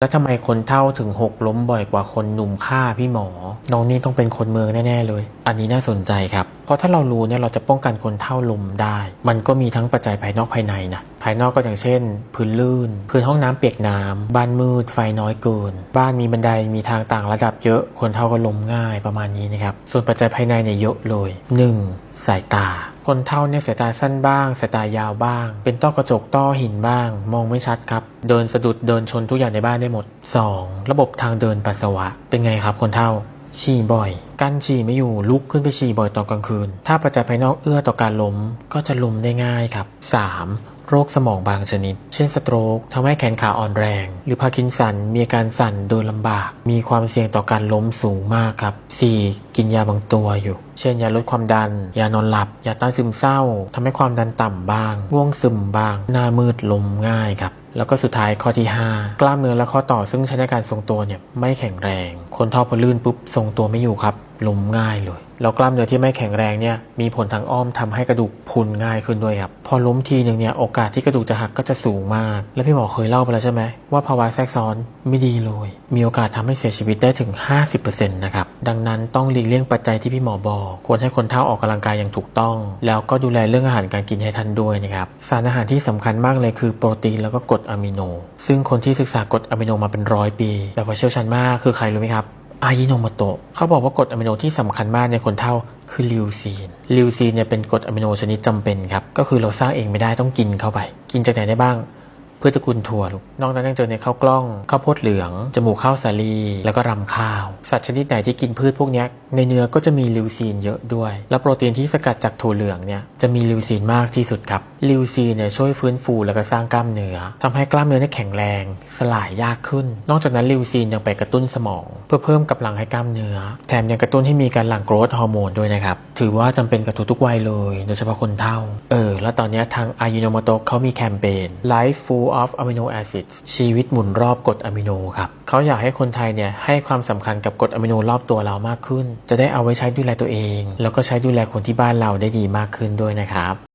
แล้วทำไมคนเฒ่าถึงหกล้มบ่อยกว่าคนหนุ่มฆ่าพี่หมอ น้องนี่ต้องเป็นคนเมืองแน่ๆเลย อันนี้น่าสนใจครับ เพราะถ้าเรารู้เนี่ยเราจะป้องกันคนเฒ่าล้มได้ มันก็มีทั้งปัจจัยภายนอกภายในนะ ภายนอกก็อย่างเช่น พื้นลื่น พื้นห้องน้ำเปียกน้ำบ้านมืด ไฟน้อยเกิน บ้านมีบันไดมีทางต่างระดับเยอะ คนเฒ่าก็ล้มง่ายประมาณนี้นะครับ ส่วนปัจจัยภายในเนี่ยเยอะเลย 1. สายตา คนเท่าเนี่ยสายตาสั้นบ้าง สายตายาวบ้าง เป็นต้อกระจกต้อหินบ้าง มองไม่ชัดครับ เดินสะดุดเดินชนทุกอย่างในบ้านได้หมด 2. ระบบทางเดินปัสสาวะ เป็นไงครับคนเท่าฉี่บ่อย กั้นฉี่ไม่อยู่ลุกขึ้นไปฉี่บ่อยตอนกลางคืน ถ้าปัจจัยภายนอกเอื้อต่อการล้มก็จะล้มได้ง่ายครับ 3. โรคสมองบางชนิด เช่นสโตรกทำให้แขนขาอ่อนแรง หรือพาร์กินสันมีอาการสั่นเดินลำบาก มีความเสี่ยงต่อการล้มสูงมากครับ 4. กินยาบางตัวอยู่ เช่นยาลดความดัน ยานอนหลับ ยาต้านซึมเศร้าทำให้ความดันต่ำบ้าง ง่วงซึมบ้าง หน้ามืดลมง่ายครับแล้วก็สุดท้ายข้อที่ 5 กล้ามเนื้อและข้อต่อซึ่งใช้ในการทรงตัวเนี่ยไม่แข็งแรง คนท่อพอลื่นปุ๊บทรงตัวไม่อยู่ครับ ล้มง่ายเลยแล้วกล้ามเนื้อที่ไม่แข็งแรงเนี่ยมีผลทางอ้อมทำให้กระดูกพุนง่ายขึ้นด้วยครับพอล้มทีหนึ่งเนี่ยโอกาสที่กระดูกจะหักก็จะสูงมาก และพี่หมอเคยเล่าไปแล้วใช่ไหมว่าภาวะแทรกซ้อนไม่ดีเลย มีโอกาสทำให้เสียชีวิตได้ถึง 50%นะครับดังนั้นต้องหลีกเลี่ยงปัจจัยที่พี่หมอบอกควรให้คนเฒ่าออกกำลังกายอย่างถูกต้อง แล้วก็ดูแลเรื่องอาหารการกินให้ท่านด้วยนะครับสารอาหารที่สำคัญมากเลยคือโปรตีนแล้วก็กรดอะมิโน ซึ่งคนที่ศึกษากรดอะมิโนมาเป็นร้อยปีแบบว่าเชี่ยวชาญมากคือใครรู้ไหมครับ อายิโนโมโตะเขาบอกว่ากรดอะมิโนที่สำคัญมากในคนเฒ่าคือลิวซีน ลิวซีนเนี่ยเป็นกรดอะมิโนชนิดจำเป็นครับ ก็คือเราสร้างเองไม่ได้ต้องกินเข้าไป กินจากไหนได้บ้างพืชตระกูลถั่วลูก นอกนั้นยังเจอในข้าวกล้อง ข้าวโพดเหลือง จมูกข้าวสาลี แล้วก็รำข้าว สัตว์ชนิดไหนที่กินพืชพวกนี้ในเนื้อก็จะมีลิวซีนเยอะด้วย แล้วโปรตีนที่สกัดจากถั่วเหลืองเนี่ยจะมีลิวซีนมากที่สุดครับ ลิวซีนเนี่ยช่วยฟื้นฟูแล้วก็สร้างกล้ามเนื้อทำให้กล้ามเนื้อเนี่ยแข็งแรง สลายยากขึ้น นอกจากนั้นลิวซีนยังไปกระตุ้นสมอง เพื่อเพิ่มกำลังให้กล้ามเนื้อ แถมยังกระตุ้นให้มีการหลั่งโกรทฮอร์โมนด้วยนะครับ ถือว่าจำเป็นกับทุกๆวัยเลย โดยเฉพาะคนเฒ่า เออ แล้วตอนนี้ทางอายิโนโมโตะเขามีแคมเปญ Life Full of Amino Acids ชีวิตหมุนรอบกรดอะมิโนครับเขาอยากให้คนไทยเนี่ยให้ความสำคัญกับกรดอะมิโนรอบตัวเรามากขึ้นจะได้เอาไว้ใช้ดูแลตัวเอง แล้วก็ใช้ดูแลคนที่บ้านเราได้ดีมากขึ้นด้วยนะครับ